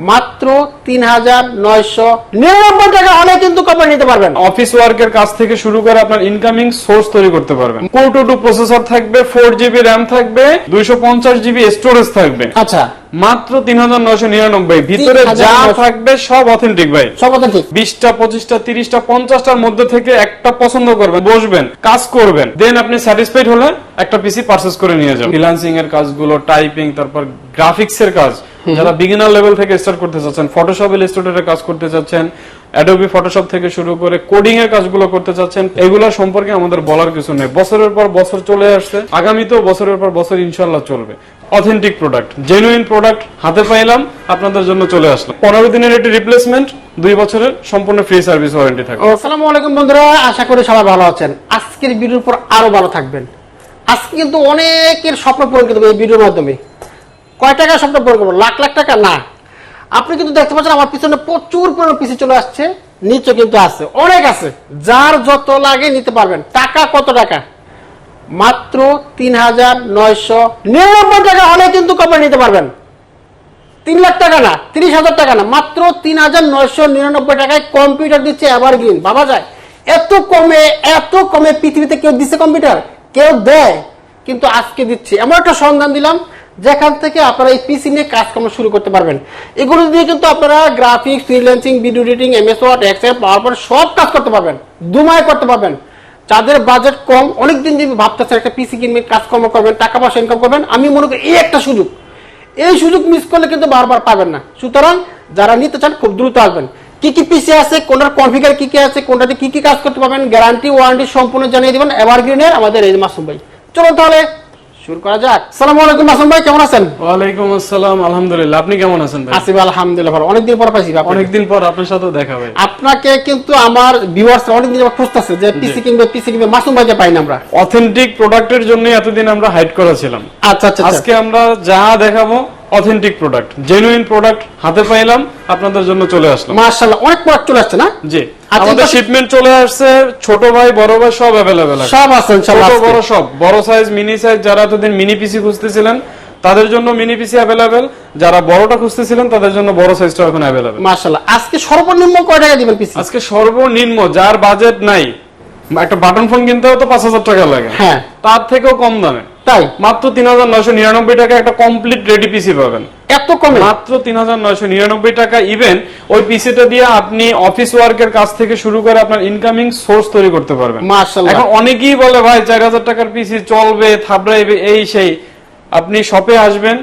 মাত্র তিন হাজার নয়শো নিরানব্বই টাকা হলে কিন্তু কপি নিতে পারবেন। অফিস ওয়ার্কের কাজ থেকে শুরু করে আপনার ইনকামিং সোর্স তৈরি করতে পারবেন। কোটো টু প্রসেসর থাকবে ফোর জিবি র্যাম থাকবে দুইশো পঞ্চাশ জিবি স্টোরেজ থাকবে। আচ্ছা। মাত্র তিন হাজার নয়শো নিরানব্বই। ভিতরে যা থাকবে সব অথেন্টিক ভাই। সব ঠিক বিশটা পঁচিশটা তিরিশটা পঞ্চাশটার মধ্যে থেকে একটা পছন্দ করবেন বসবেন কাজ করবেন। দেন আপনি স্যাটিসফাইড হলে একটা পিসি পারচেস করে নিয়ে যাবেন। ফ্রিল্যান্সিং এর কাজগুলো টাইপিং তারপর গ্রাফিক্স এর কাজ যারা বিগিনার লেভেল থেকে স্টার্ট করতে চাচ্ছেন ফটোশপ ইলাস্ট্রেটরের কাজ করতে চাচ্ছেন অ্যাডোবি ফটোশপ থেকে শুরু করে কোডিং এর কাজগুলো করতে চাচ্ছেন, এগুলো সম্পর্কে আমাদের বলার কিছু নেই। বছরের পর বছর চলে আসছে, আগামীতেও বছরের পর বছর ইনশাল্লাহ চলবে। অথেন্টিক প্রোডাক্ট জেনুইন প্রোডাক্ট হাতে পাইলাম, আপনাদের জন্য চলে আসলো পনেরো দিনের একটি রিপ্লেসমেন্ট দুই বছরের সম্পূর্ণ ফ্রি সার্ভিস ওয়ারেন্টি থাকবে। আসসালামু আলাইকুম বন্ধুরা, আশা করি সবাই ভালো আছেন। আজকের ভিডিওর পর আরও ভালো থাকবেন। আজকে কিন্তু অনেকের স্বপ্ন পূরণ হবে এই ভিডিওর মাধ্যমে। কয় টাকা স্বপ্ন পূরণ করব? লাখ লাখ টাকা? না। আপনি কিন্তু দেখতে পাচ্ছেন আমার পিছনে প্রচুর পরিমাণ পিছিয়ে চলে আসছে, নিচে কিন্তু আছে, অনেক আছে। যার যত লাগে নিতে পারবেন। টাকা কত টাকা? মাত্র তিন হাজার নয়শো নিরানব্বই টাকা হলে কিন্তু কপি নিতে পারবেন। তিন লাখ টাকা না, তিরিশ হাজার টাকা না, মাত্র তিন হাজার নয়শো নিরানব্বই টাকায় কম্পিউটার দিচ্ছে এভারগ্রিন বাবা যায়, এত কমে এত কমে পৃথিবীতে কেউ দিচ্ছে কম্পিউটার কেউ দেয়, কিন্তু আজকে দিচ্ছে। এমন একটা সন্ধান দিলাম যেখান থেকে আপনারা এই পিসি নিয়ে কাজকর্ম শুরু করতে পারবেন। এগুলো দিয়ে কিন্তু আপনারা graphics freelancing video editing MS Word Excel power সব কাজ করতে পারবেন। দুমায় করতে পারবেন। যাদের বাজেট কম অনেক দিন যদি ভাবতেছেন একটা পিসি কিনবেন, কাজকর্ম করবেন, টাকা পয়সা ইনকাম করবেন, আমি মনে করি এই একটা সুযোগ। এই সুযোগ মিস করলে কিন্তু বারবার পাবেন না। সুতরাং যারা নিতে চান, খুব দ্রুত আসবেন। কি কি পিসি আছে, কোনটার কনফিগার কি কি আছে, কোনটাতে কি কি কাজ করতে পারবেন গ্যারান্টি ওয়ারেন্টি সম্পূর্ণ জানিয়ে দেবেন এভারগ্রিনের আমাদের এই মাসুম ভাই। চলুন তাহলে শুরু করা যাক। সালাম আলাইকুম মাসুম ভাই কেমন আছেন? ওয়ালাইকুম আসসালাম আলহামদুলিল্লাহ। আপনি কেমন আছেন ভাই? আসিফ আলহামদুলিল্লাহ ভালো। অনেকদিন পর পাইছি। অনেকদিন পর আপনার সাথে দেখা ভাই আপনাকে কিন্তু আমার ভিউয়ার্স অনেকদিন ধরে খুঁজতেছে যে পিসি কিনবে পিসি কিনবে মাসুম ভাইকে পাই না আমরা। অথেন্টিক প্রোডাক্টের জন্য এতদিন আমরা হাইড করা ছিলাম। আচ্ছা আচ্ছা আচ্ছা। আজকে আমরা যা দেখাবো অথেন্টিক প্রোডাক্ট জেনুইন প্রোডাক্ট হাতে পাইলাম আপনাদের জন্য চলে আসলাম। মাশাআল্লাহ অনেক প্রোডাক্ট চলে আসছে না? জি। আচ্ছা, আমাদের শিপমেন্ট চলে আসছে ছোট ভাই বড় ভাই সব অ্যাভেলেবেল আছে। সব আছে ইনশাআল্লাহ ছোট বড় সব। বড় সাইজ মিনি সাইজ যারা এতদিন মিনি পিসি খুঁজতেছিলেন তাদের জন্য মিনি পিসি অ্যাভেলেবেল যারা বড়টা খুঁজতেছিলেন তাদের জন্য বড় সাইজটা এখন অ্যাভেলেবেল মাশাআল্লাহ আজকে সর্বনিম্ন কয় টাকা দিবেন পিসি আজকে সর্বনিম্ন যার বাজেট নাই একটা বাটন ফোন কিনতেও তো পাঁচ হাজার টাকা লাগে। হ্যাঁ। তার থেকেও কম দামে। তাই? মাত্র তিন হাজার নয়শো নিরানব্বই টাকা একটা কমপ্লিট রেডি পিসি পাবেন। এত কমে? মাত্র তিন হাজার নয়শো নিরানব্বই টাকা ইভেন ওই পিসিটা দিয়ে আপনি অফিস ওয়ার্কের কাজ থেকে শুরু করে আপনার ইনকামিং সোর্স তৈরি করতে পারবেন। এখন অনেকেই বলে ভাই চার হাজার টাকার পিসি চলবে থাবড়াইবে এই সেই। আপনি শপে আসবেন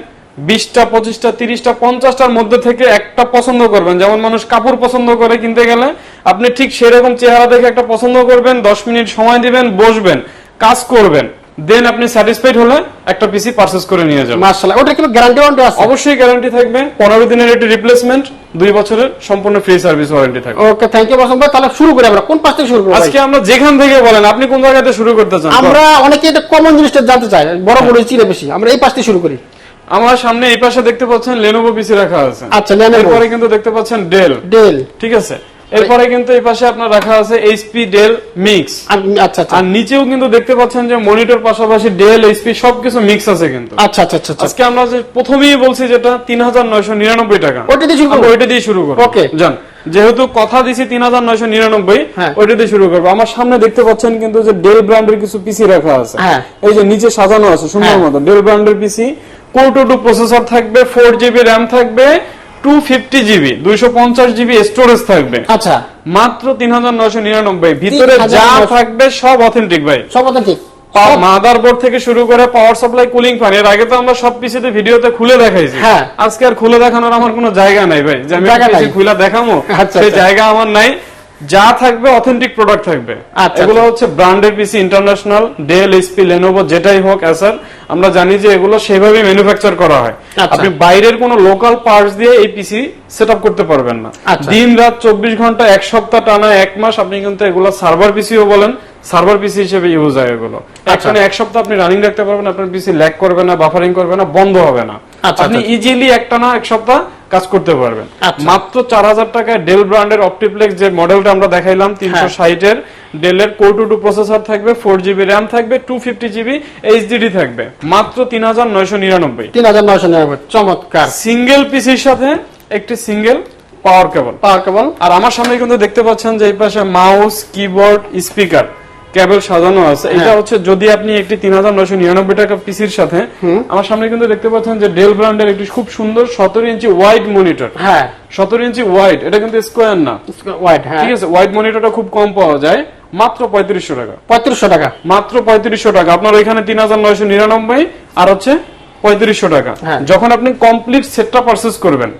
বিশটা পঁচিশটা তিরিশটা পঞ্চাশটার মধ্যে থেকে একটা পছন্দ করবেন। যেমন মানুষ কাপড় পছন্দ করে কিনতে গেলে আপনি ঠিক সেরকম চেহারা দেখে একটা পছন্দ করবেন দশ মিনিট সময় দিবেন বসবেন কাজ করবেন। দেন আপনি স্যাটিসফাইড হলে একটা পিসি পারচেস করে নিয়ে যাবেন। মাশাআল্লাহ ওটা কি গ্যারান্টি ওয়ারেন্টি আছে। অবশ্যই গ্যারান্টি থাকবে। পনেরো দিনের একটি রিপ্লেসমেন্ট দুই বছরের সম্পূর্ণ ফ্রি সার্ভিস ওয়ারেন্টি থাকবে। ওকে থ্যাংক ইউ মাসুম ভাই। তাহলে শুরু করি আমরা। কোন পাশ থেকে শুরু করব আজকে আমরা যেখান থেকে বলেন আপনি কোন জায়গাতে শুরু করতে চান? আমরা অনেকে এটা কমন জিনিসটা জানতে চাই বড় বড় চিনে বেশি। আমরা এই পাশ থেকে শুরু করি। আমার সামনে এই পাশে দেখতে পাচ্ছেন লেনোভো পিসি রাখা আছে। আচ্ছা, Lenovo। এরপরে কিন্তু দেখতে পাচ্ছেন ডেল ডেল ঠিক আছে? এরপরে কিন্তু এই পাশে আপনার রাখা আছে এইচপি ডেল মিক্স আচ্ছা আর নিচেও কিন্তু দেখতে পাচ্ছেন যে মনিটর পাশাপাশি ডেল এইচপি সবকিছু মিক্স আছে কিন্তু আচ্ছা আচ্ছা আচ্ছা আচ্ছা আজকে আমরা যে প্রথমেই বলছি যেটা তিন হাজার নয়শো নিরানব্বই টাকা ওইটা দিয়ে শুরু করব? ওইটা দিয়ে শুরু করব Okay. যান যেহেতু কথা দিছি তিন হাজার নয়শো নিরানব্বই হ্যাঁ। ওইটা দিয়ে শুরু করব আমার সামনে দেখতে পাচ্ছেন কিন্তু যে ডেল ব্র্যান্ডের কিছু পিসি রাখা আছে হ্যাঁ। এই যে নিচে সাজানো আছে সুন্দর হ্যাঁ। মতো ডেল ব্র্যান্ডের পিসি কোটো টু প্রসেসর থাকবে ফোর জিবি র্যাম থাকবে টু ফিফটি জিবি দুইশো পঞ্চাশ জিবি স্টোরেজ থাকবে। আচ্ছা। মাত্র তিন হাজার নয়শো নিরানব্বই। ভিতরে যা থাকবে সব অথেন্টিক ভাই। সব অথেন্টিক ঠিক মাদার বোর্ড থেকে শুরু করে পাওয়ার সাপ্লাই কুলিং ফ্যান এর আগে তো আমরা সব পিসিতে ভিডিওতে খুলে দেখাইছি। হ্যাঁ। আজকে আর খুলে দেখানোর আমার কোনো জায়গা নাই ভাই। যে আমি। খুলে দেখাবো আচ্ছা, সেই আচ্ছা। জায়গা আমার নাই। যা থাকবে অথেন্টিক প্রোডাক্ট থাকবে আচ্ছা, এগুলো হচ্ছে ব্র্যান্ডের PC international Dell HP Lenovo যেটাই হোক এসার আমরা জানি যে এগুলো সেভাবেই ম্যানুফ্যাকচার করা হয় আচ্ছা। আপনি বাইরের কোনো লোকাল পার্টস দিয়ে এই পিসি সেট করতে পারবেন না আচ্ছা। দিন রাত চব্বিশ ঘণ্টা এক সপ্তাহ টানা এক মাস আপনি কিন্তু এগুলো সার্ভার পিসিও বলেন সার্ভার পিসি হিসেবে ইউজ হয় এগুলো আচ্ছা। এক সপ্তাহ আপনি রানিং রাখতে পারবেন আপনার পিসি ল্যাগ করবে না বাফারিং করবে না বন্ধ হবে না আচ্ছা, আপনি আচ্ছা। ইজিলি একটা না এক সপ্তাহ কাজ করতে পারবেন। আচ্ছা। মাত্র চার হাজার টাকায় ডেল ব্র্যান্ডের অপটিপ্লেক্স যে মডেলটা আমরা দেখাইলাম তিনশো হ্যাঁ। ষাটের ডেলের কোর টু টু প্রসেসর থাকবে ফোর জিবি র্যাম থাকবে টু ফিফটি জিবি এইচডিডি থাকবে। মাত্র তিন হাজার নয়শো নিরানব্বই। তিন হাজার নয়শো নিরানব্বই। চমৎকার। সিঙ্গেল পিসির সাথে একটি সিঙ্গেল পাওয়ার কেবল পাওয়ার কেবল আর আমার সামনে কিন্তু দেখতে পাচ্ছেন যে এই পাশে মাউস কিবোর্ড স্পিকার কেবল সাজানো আছে। এটা হ্যাঁ। হচ্ছে যদি আপনি একটি তিন হাজার নয়শো নিরানব্বই টাকা পিসির সাথে আমার সামনে কিন্তু দেখতে পাচ্ছেন যে ডেল ব্র্যান্ডের একটি খুব সুন্দর সতেরো ইঞ্চি ওয়াইড মনিটর হ্যাঁ। সতেরো ইঞ্চি ওয়াইড এটা কিন্তু স্কোয়ার না। ওয়াইড হ্যাঁ। ঠিক আছে ওয়াইড মনিটরটা খুব কম পাওয়া যায় মাত্র পঁয়ত্রিশশো টাকা। পঁয়ত্রিশশো টাকা। মাত্র পঁয়ত্রিশশো টাকা। আপনার ওইখানে তিন হাজার নয়শো নিরানব্বই আর হচ্ছে পঁয়ত্রিশশো টাকা। হ্যাঁ। যখন আপনি কমপ্লিট সেটটা পারচেস করবেন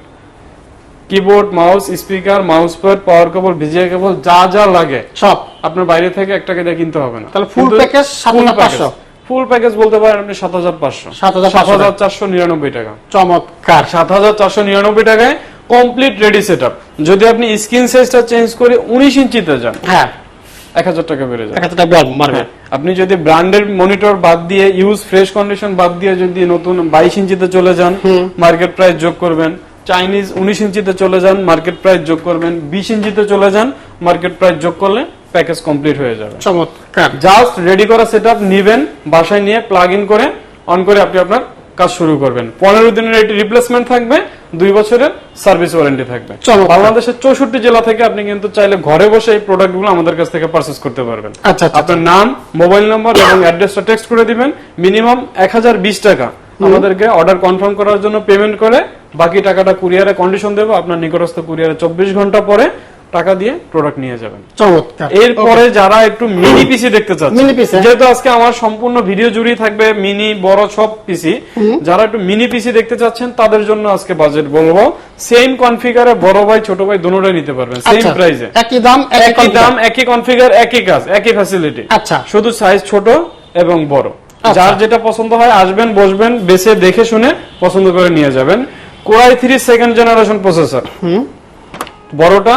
keyboard mouse speaker mouse pad power cable VGA cable যা যা লাগে সব। আপনার বাইরে থেকে একটা দিয়ে কিনতে হবে না। তাহলে full package 7,500 ফুল প্যাকেজ বলতে পারেন আপনি সাত হাজার পাঁচশো। 7,500 সাত হাজার চারশো নিরানব্বই টাকা। চমৎকার। সাত হাজার চারশো নিরানব্বই টাকায় কমপ্লিট রেডি সেট যদি আপনি স্ক্রিন সাইজটা চেঞ্জ করে উনিশ ইঞ্চিতে যান হ্যাঁ। এক হাজার টাকা বেড়ে যায় এক হাজার টাকা মারবে। হ্যাঁ, আপনি যদি ব্র্যান্ডের মনিটর বাদ দিয়ে ইউজ ফ্রেশ কন্ডিশন বাদ দিয়ে যদি নতুন বাইশ ইঞ্চিতে চলে যান মার্কেট প্রাইস যোগ করবেন। চাইনিজ উনিশ ইঞ্চিতে চলে যান মার্কেট প্রাইস যোগ করবেন। বিশ ইঞ্চিতে চলে যান মার্কেট প্রাইস যোগ করলে প্যাকেজ কমপ্লিট হয়ে যাবে। চমৎকার। জাস্ট রেডি করা সেট আপ নিবেন বাসায় নিয়ে প্লাগ ইন করে অন করে আপনি আপনার কাজ শুরু করবেন। পনেরো দিনের এটি রিপ্লেসমেন্ট থাকবে দুই বছরের সার্ভিস ওয়ারেন্টি থাকবে। বাংলাদেশের চৌষট্টি জেলা থেকে আপনি কিন্তু চাইলে ঘরে বসে এই প্রোডাক্টগুলো আমাদের কাছ থেকে পারচেস করতে পারবেন। আচ্ছা আচ্ছা আপনার নাম মোবাইল নম্বর এবং অ্যাড্রেসটা টেক্সট করে দিবেন। মিনিমাম এক হাজার বিশ টাকা আমাদেরকে অর্ডার কনফার্ম করার জন্য পেমেন্ট করে বাকি টাকাটা কুরিয়ারে কন্ডিশন দেবো আপনার নিকটস্থ কুরিয়ারে চব্বিশ ঘণ্টা পরে টাকা দিয়ে প্রোডাক্ট নিয়ে যাবেন। চমৎকার। এরপরে যারা একটু মিনি পিসি দেখতে Mini PC, হ্যাঁ। যেহেতু আজকে আমার সম্পূর্ণ ভিডিও জুড়ে থাকবে মিনি বড় সব পিসি যারা একটু মিনি পিসি দেখতে চাচ্ছেন তাদের জন্য আজকে বাজেট বলব। সেম কনফিগারে বড় ভাই ছোট ভাই দুটোটাই নিতে পারবেন সেম আচ্ছা, প্রাইসে একই দাম একই দাম একই কনফিগার একই কাজ একই ফ্যাসিলিটি আচ্ছা। শুধু সাইজ ছোট এবং বড়। আচ্ছা। যার যেটা পছন্দ হয় আসবেন বসবেন বেছে দেখে শুনে পছন্দ করে নিয়ে যাবেন। Core i three second generation processor বড়টা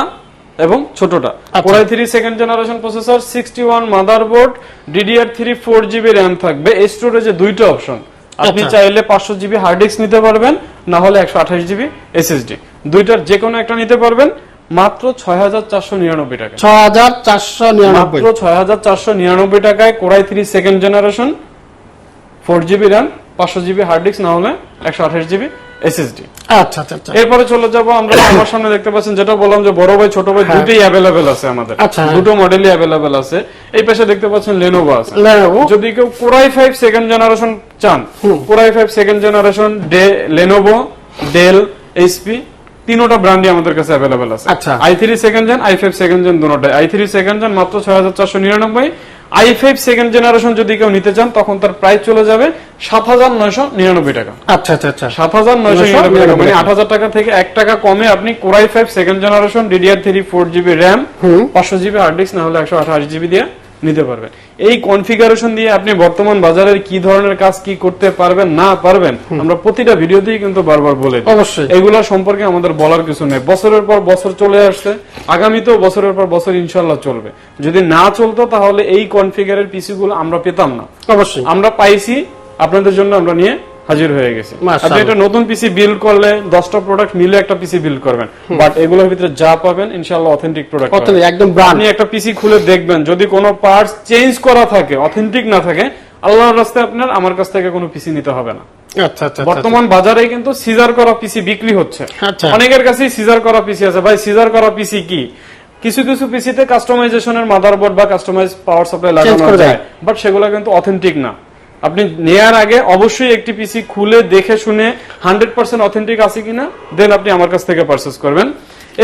এবং ছোটটা। Core i three second generation processor sixty one motherboard DDR three four GB RAM থাকবে। স্টোরেজে দুইটা অপশন আপনি আচ্ছা। চাইলে পাঁচশো জিবি হার্ড ডিস্ক নিতে পারবেন না হলে একশো আঠাশ জিবি এসএসডি দুইটার যে কোনো একটা নিতে পারবেন মাত্র ছয় হাজার চারশো নিরানব্বই টাকা ছ হাজার চারশো মাত্র ছয় হাজার চারশো নিরানব্বই টাকায় core i three second generation four GB RAM পাঁচশো জিবি হার্ড ডিস্ক না হলে একশো আঠাশ জিবি এসএসডি আচ্ছা আচ্ছা আচ্ছা। এরপরে চলে যাব আমরা আমার সামনে দেখতে পাচ্ছেন যেটা বললাম যে বড় ভাই ছোট ভাই হ্যাঁ। দুটোই আছে আমাদের। আচ্ছা, হ্যাঁ। দুটো মডেলই আছে। এই পাশে দেখতে পাচ্ছেন আছে। যদি কেউ সেকেন্ড জেনারেশন চান সেকেন্ড জেনারেশন ডে তিনোটা ব্র্যান্ডই আমাদের কাছে অ্যাভেলেবেল আছে। আচ্ছা। I three second gen i five second gen দুটোটাই। Three second gen মাত্র ছয় হাজার চারশো নিরানব্বই। আই ফাইভ সেকেন্ড জেনারেশন যদি কেউ নিতে চান তখন তার প্রাইস চলে যাবে সাত হাজার নয়শো নিরানব্বই টাকা। আচ্ছা আচ্ছা আচ্ছা। সাত হাজার নয়শো নিরানব্বই টাকা। মানে আট হাজার টাকা থেকে এক টাকা কমে আপনি core i five second generation DDR three four GB RAM পাঁচশো জিবি হার্ড ডিস্ক না হলে একশো আঠাশ জিবি দিয়ে নিতে পারবেন। এই কনফিগারেশন দিয়ে আপনি বর্তমান বাজারের কি ধরনের কাজ কি করতে পারবেন না পারবেন আমরা প্রতিটা ভিডিওতেই কিন্তু বারবার বলে অবশ্যই। এগুলা সম্পর্কে আমাদের বলার কিছু নেই। বছরের পর বছর চলে আসছে। আগামীতেও বছরের পর বছর ইনশাল্লাহ চলবে। যদি না চলতো তাহলে এই কনফিগারের পিসি গুলো আমরা পেতাম না। অবশ্যই। আমরা পাইছি আপনাদের জন্য আমরা নিয়ে হাজির হয়ে গেছি। আপনি একটা নতুন পিসি বিল্ড করলে দশটা প্রোডাক্ট মিলে একটা পিসি বিল্ড করবেন। বাট এগুলোর ভিতরে যা পাবেন ইনশাআল্লাহ অথেন্টিক প্রোডাক্ট একদম আপনি একটা পিসি খুলে দেখবেন যদি কোনো পার্টস চেঞ্জ করা থাকে অথেন্টিক না থাকে আল্লাহর রাস্তায় আপনার আমার কাছ থেকে কোনো পিসি নিতে হবে না। আচ্ছা আচ্ছা আচ্ছা বর্তমান বাজারে কিন্তু সিজার করা পিসি বিক্রি হচ্ছে। অনেকের কাছেই সিজার করা পিসি আছে। ভাই সিজার করা পিসি কি? কিছু কিছু পিসিতে কাস্টমাইজেশনের মাদারবোর্ড বা কাস্টমাইজ পাওয়ার সাপ্লাই লাগানো যায় বাট সেগুলো কিন্তু অথেন্টিক না। আপনি নেয়ার আগে অবশ্যই একটি পিসি খুলে দেখে শুনে হান্ড্রেড পার্সেন্ট অথেন্টিক আছে কিনা দেন আপনি আমার কাছ থেকে পারচেস করবেন।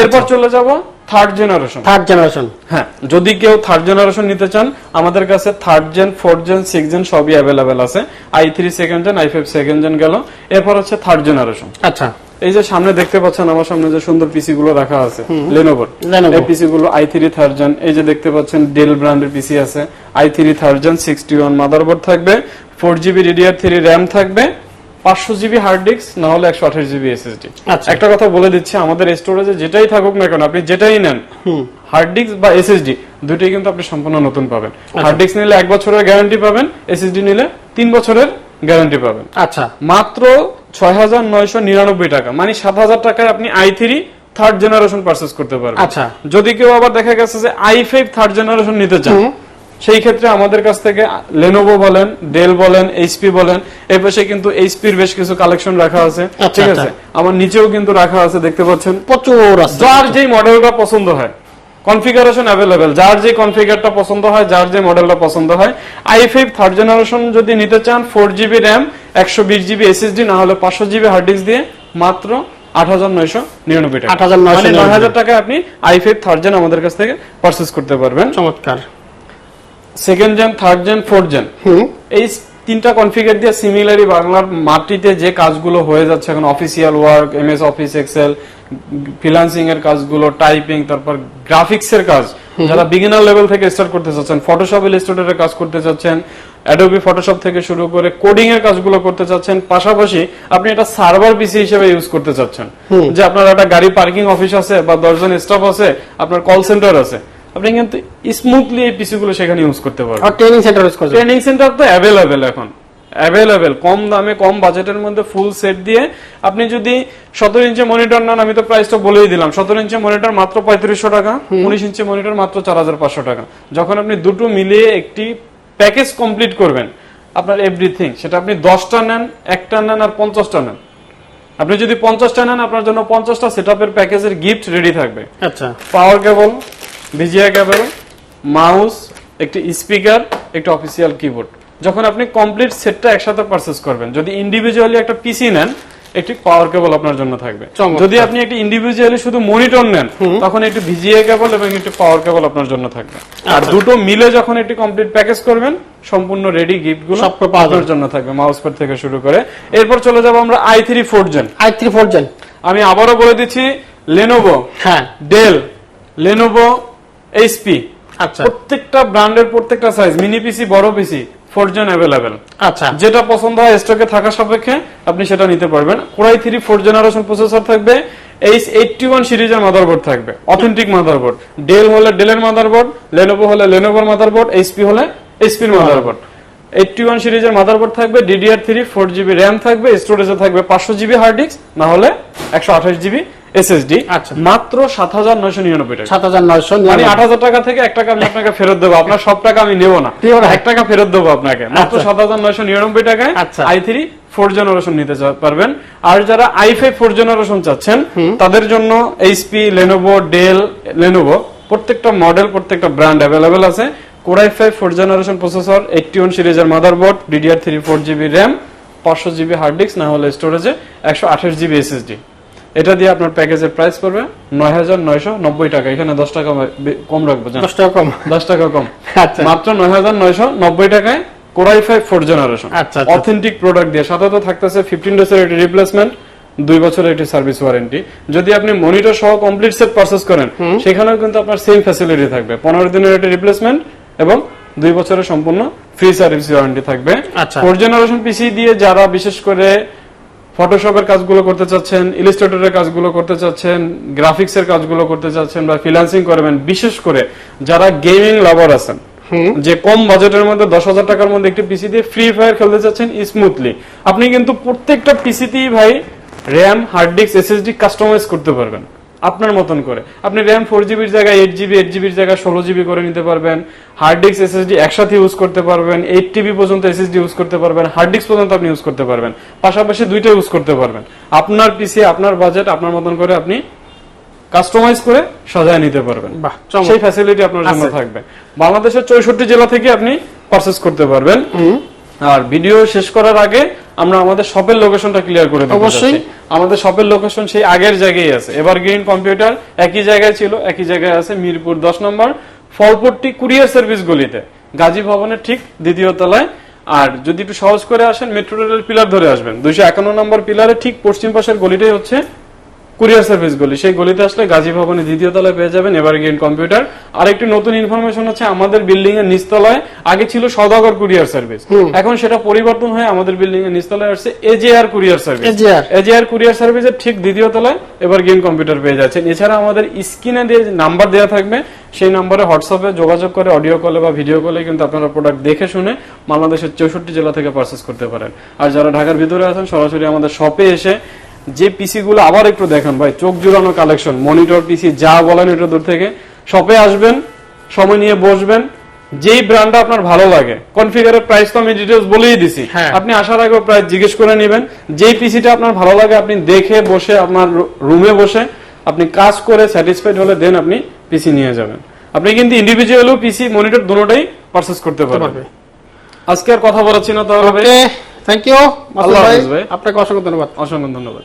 এরপর চলে যাব থার্ড জেনারেশন থার্ড জেনারেশন হ্যাঁ যদি কেউ থার্ড জেনারেশন নিতে চান আমাদের কাছে third gen fourth gen six gen সবই অ্যাভেলেবেল আছে। I three second gen i five second gen গেল। এরপর হচ্ছে থার্ড জেনারেশন আচ্ছা। এই যে সামনে দেখতে পাচ্ছেন আমার সামনে যে সুন্দর পিসি গুলো রাখা আছে লেনোভোর এই পিসি গুলো আই থ্রি থার্ড জেন এই যে দেখতে পাচ্ছেন ডেল ব্র্যান্ডের পিসি আছে i three third gen sixty one motherboard থাকবে four GB DDR three RAM থাকবে পাঁচশো জিবি হার্ড ডিস্ক না হলে একশো আঠাশ জিবি এসএসডি আচ্ছা। একটা কথা বলে দিচ্ছি আমাদের স্টোরেজে যেটাই থাকুক না কেন আপনি যেটাই নেন হার্ড ডিস্ক বা এসএসডি দুটোই কিন্তু আপনি সম্পূর্ণ নতুন পাবেন। হার্ড ডিস্ক নিলে এক বছরের গ্যারান্টি পাবেন এসএসডি নিলে তিন বছরের গ্যারান্টি পাবেন। আচ্ছা। মাত্র ছয় হাজার নয়শো নিরানব্বই টাকা। মানে সাত হাজার টাকায় আপনি i three third generation purchase করতে পারবেন। আচ্ছা। যদি কেউ আবার দেখা গেছে যে আই ফাইভ থার্ড জেনারেশন নিতে চান সেই ক্ষেত্রে আমাদের কাছ থেকে লেনোভো বলেন ডেল বলেন এইচপি বলেন এই পাশে কিন্তু এইচপির বেশ কিছু কালেকশন রাখা আছে। আচ্ছা, ঠিক আচ্ছা। আছে? আমার নিচেও কিন্তু রাখা আছে দেখতে পাচ্ছেন। প্রচুর আছে। যার যেই মডেলটা পছন্দ হয়। কনফিগারেশন অ্যাভেলেবেল যার যে কনফিগারটা পছন্দ হয় যার যে মডেলটা পছন্দ হয়। আই ফাইভ থার্ড জেনারেশন যদি নিতে চান ফোর জিবি র্যাম একশো বিশ জিবি এসএসডি না হলে পাঁচশো জিবি হার্ড ডিস্ক দিয়ে মাত্র আট হাজার নয়শো নিরানব্বই টাকা। 8,999 মানে নয় হাজার টাকায় আপনি আই ফাইভ থার্ড জেন আমাদের কাছ থেকে পারচেস করতে পারবেন। চমৎকার। Second gen third gen fourth gen এই তিনটা কনফিগার দিয়ে সিমিলারি বাংলার মাটিতে যে কাজগুলো হয়ে যাচ্ছে এখন official work MS office Excel freelancing এর কাজগুলো টাইপিং তারপর গ্রাফিক্স এর কাজ। যারা বিগিনার লেভেল থেকে স্টার্ট করতে চাচ্ছেন ফটোশপ ইলাস্ট্রেটরের কাজ করতে চাচ্ছেন অ্যাডোবি ফটোশপ থেকে শুরু করে কোডিং এর কাজগুলো করতে চাচ্ছেন পাশাপাশি আপনি এটা সার্ভার পিসি হিসেবে ইউজ করতে চাচ্ছেন। যে আপনার একটা গাড়ি পার্কিং অফিস আছে বা দশজন স্টাফ আছে আপনার কল সেন্টার আছে। আপনি কিন্তু স্মুথলি এই পিসি গুলো সেখানে ইউজ করতে পারবেন। আর ট্রেনিং সেন্টার ইউজ করছে ট্রেনিং সেন্টার তো অ্যাভেলেবেল এখন। অ্যাভেলেবেল কম দামে কম বাজেটের মধ্যে ফুল সেট দিয়ে আপনি যদি সতেরো ইঞ্চি মনিটর নেন আমি তো প্রাইসটা বলেই দিলাম। সতেরো ইঞ্চি মনিটর মাত্র পঁয়ত্রিশশো টাকা উনিশ ইঞ্চি মনিটর মাত্র চার হাজার পাঁচশো টাকা। যখন আপনি দুটো মিলিয়ে একটি প্যাকেজ কমপ্লিট করবেন আপনার এভরিথিং সেটা আপনি দশটা নেন একটা নেন আর পঞ্চাশটা নেন। আপনি যদি পঞ্চাশটা নেন আপনার জন্য পঞ্চাশটা সেট আপের প্যাকেজের গিফট রেডি থাকবে। আচ্ছা। Power cable VGA cable mouse একটি স্পিকার একটি অফিসিয়াল কিবোর্ড যখন আপনি কমপ্লিট সেটটা একসাথে পারচেস করবেন যদি ইন্ডিভিজুয়ালি একটা পিসি নেন একটি পাওয়ার কেবল আপনার জন্য থাকবে। যদি আপনি একটি ইন্ডিভিজুয়ালি শুধু মনিটর নেন তখন একটি ভিজিআই কেবল এবং একটি পাওয়ার কেবল আপনার জন্য থাকবে। আর আচ্ছা। দুটো মিলে যখন একটি কমপ্লিট প্যাকেজ করবেন সম্পূর্ণ রেডি গিফটগুলো সব পাওয়া যাবে। আপনার জন্য থাকবে মাউস প্যাড থেকে শুরু করে। এরপর চলে যাব আমরা i three four gen i three four gen আমি আবারও বলে দিচ্ছি লেনোভো হ্যাঁ। ডেল লেনোভো এইচপি আচ্ছা। প্রত্যেকটা ব্র্যান্ডের প্রত্যেকটা সাইজ মিনি পিসি বড় পিসি ফোর জন অ্যাভেলেবেল আচ্ছা। যেটা পছন্দ হয় স্টকে থাকা সাপেক্ষে আপনি সেটা নিতে পারবেন। Core i three four generation processor থাকবে এইচ এইটটি ওয়ান সিরিজের মাদারবোর্ড থাকবে অথেন্টিক মাদারবোর্ড ডেল হলে ডেলের মাদারবোর্ড লেনোভো হলে লেনোভোর মাদারবোর্ড এইচপি হলে এইচপির মাদারবোর্ড এইটটি ওয়ান সিরিজের মাদারবোর্ড থাকবে DDR three four GB RAM থাকবে স্টোরেজে থাকবে পাঁচশো জিবি হার্ড ডিস্ক না হলে একশো আঠাশ জিবি এসএসডি আচ্ছা। মাত্র সাত হাজার নয়শো নিরানব্বই টাকা। সাত হাজার নয়শো মানে আট হাজার টাকা থেকে এক টাকা আমি আপনাকে ফেরত দেবো আপনার সব টাকা আমি নেব না। এক টাকা ফেরত দেবো আপনাকে। মাত্র আচ্ছা। সাত হাজার নয়শো নিরানব্বই টাকায় আচ্ছা। আই থ্রি ফোর জেনারেশন নিতে পারবেন। আর যারা আই ফাইভ ফোর জেনারেশন চাচ্ছেন তাদের জন্য এইচপি লেনোভো ডেল লেনোভো প্রত্যেকটা মডেল প্রত্যেকটা ব্র্যান্ড অ্যাভেলেবেল আছে। Core i five four generation processor eighty one সিরিজের motherboard DDR three four GB RAM পাঁচশো জিবি হার্ড ডিস্ক না হলে স্টোরেজে একশো আঠাশ জিবি এসএসডি এটা দিয়ে আপনার প্যাকেজের প্রাইস পড়বে নয় হাজার নয়শো নব্বই টাকা। এখানে দশ টাকা কম রাখব দশ টাকা কম। দশ টাকা কম। আচ্ছা। মাত্র নয় হাজার নয়শো নব্বই টাকায় core i five four generation. Authentic product দিয়ে। থাকতেছে ফিফটিন ডেজের একটি রিপ্লেসমেন্ট দুই বছরের একটি সার্ভিস ওয়ারেন্টি যদি আপনি মনিটর সহ কমপ্লিট সেট পারচেস করেন সেখানেও কিন্তু আপনার সেম ফ্যাসিলিটি থাকবে। পনেরো দিনের একটি রিপ্লেসমেন্ট এবং দুই বছরের সম্পূর্ণ ফ্রি সার্ভিস ওয়ারেন্টি থাকবে। ফোর জেনারেশন পিসি দিয়ে যারা বিশেষ করে ফটোশপের কাজগুলো করতে চাচ্ছেন ইলিস্ট্রেটরের কাজগুলো করতে চাচ্ছেন গ্রাফিক্স এর কাজগুলো করতে চাচ্ছেন বা ফ্রিল্যান্সিং করবেন বিশেষ করে যারা গেমিং লাভার আছেন যে কম বাজেটের মধ্যে দশ হাজার টাকার মধ্যে একটি পিসি দিয়ে ফ্রি ফায়ার খেলতে চাচ্ছেন স্মুথলি আপনি কিন্তু প্রত্যেকটা পিসিতেই ভাই RAM hard disk SSD customise করতে পারবেন। আপনার মতন করে। আপনি র্যাম ফোর জিবির জায়গায় এইট জিবি এইট জিবির জায়গায় ষোলো জিবি করে নিতে পারবেন। হার্ড ডিস্ক এসএসডি একসাথে ইউজ করতে পারবেন। এইট টিবি পর্যন্ত এসএসডি ইউজ করতে পারবেন। হার্ড ডিস্ক পর্যন্ত আপনি ইউজ করতে পারবেন। পাশাপাশি দুইটা ইউজ করতে পারবেন। আপনার পিসি আপনার বাজেট আপনার মতন করে আপনি কাস্টমাইজ করে সাজায় নিতে পারবেন। সেই ফ্যাসিলিটি আপনার জন্য থাকবে। বাংলাদেশের চৌষট্টি জেলা থেকে আপনি পারচেস করতে পারবেন। আর ভিডিও শেষ করার আগে আমরা আমাদের শপের লোকেশনটা ক্লিয়ার করে দিতে অবশ্যই। আমাদের শপের লোকেশন সেই আগের জায়গায় আছে। এবার গ্রিন কম্পিউটার একই জায়গায় ছিল একই জায়গায় আছে মিরপুর দশ নম্বর। ফলপট্টি কুরিয়ার সার্ভিস গলিতে গাজী ভবনের ঠিক দ্বিতীয় তলায়। আর যদি একটু সহজ করে আসেন মেট্রো রেলের পিলার ধরে আসবেন। দুইশো একান্ন নম্বর পিলারে ঠিক পশ্চিম পাশের গলিটাই হচ্ছে কুরিয়ার সার্ভিস গলি। সেই গলিতে আসলে গাজী ভবনের দ্বিতীয় তলায় পেয়ে যাবেন এবার গেন কম্পিউটার। আর একটি নতুন ইনফরমেশন হচ্ছে আমাদের বিল্ডিং এর নিচতলায় আগে ছিল সদাগর কুরিয়ার সার্ভিস। এখন সেটা পরিবর্তন হয়ে আমাদের বিল্ডিং এর নিচতলায় আসছে AJR courier service. AJR courier সার্ভিসের ঠিক দ্বিতীয় তলায় এবার গেন কম্পিউটার পেয়ে যাচ্ছেন। এছাড়া আমাদের স্ক্রিনে দিয়ে নাম্বার দেওয়া থাকবে সেই নম্বরে হোয়াটসঅ্যাপে যোগাযোগ করে অডিও কলে বা ভিডিও কলে কিন্তু আপনারা প্রোডাক্ট দেখে শুনে বাংলাদেশের চৌষট্টি জেলা থেকে পারচেস করতে পারেন। আর যারা ঢাকার ভিতরে আছেন সরাসরি আমাদের শপে এসে যে পিসি গুলো আবার একটু দেখেন ভাই চোখ জুড়ানো কালেকশন মনিটর পিসি যা বলেন এটা দূর থেকে। শপে আসবেন সময় নিয়ে বসবেন যেই ব্র্যান্ডটা আপনার ভালো লাগে। কনফিগারের প্রাইস তো আমি ডিটেলস বলেই দিছি। হ্যাঁ। আপনি আসার আগে প্রাইস জিজ্ঞেস করে নেবেন। যেই পিসিটা আপনার ভালো লাগে আপনি দেখে বসে আপনার রুমে বসে আপনি কাজ করে স্যাটিসফাইড হলে দেন আপনি পিসি নিয়ে যাবেন। আপনি কিন্তু ইন্ডিভিজুয়ালও পিসি মনিটর দুটোটাই পারচেস করতে পারবে। পারবেন আজকে আর কথা বলাচ্ছি না তাহলে ওকে থ্যাংক ইউ আল্লাহ ভাই। আপনাকে অসংখ্য ধন্যবাদ। অসংখ্য ধন্যবাদ।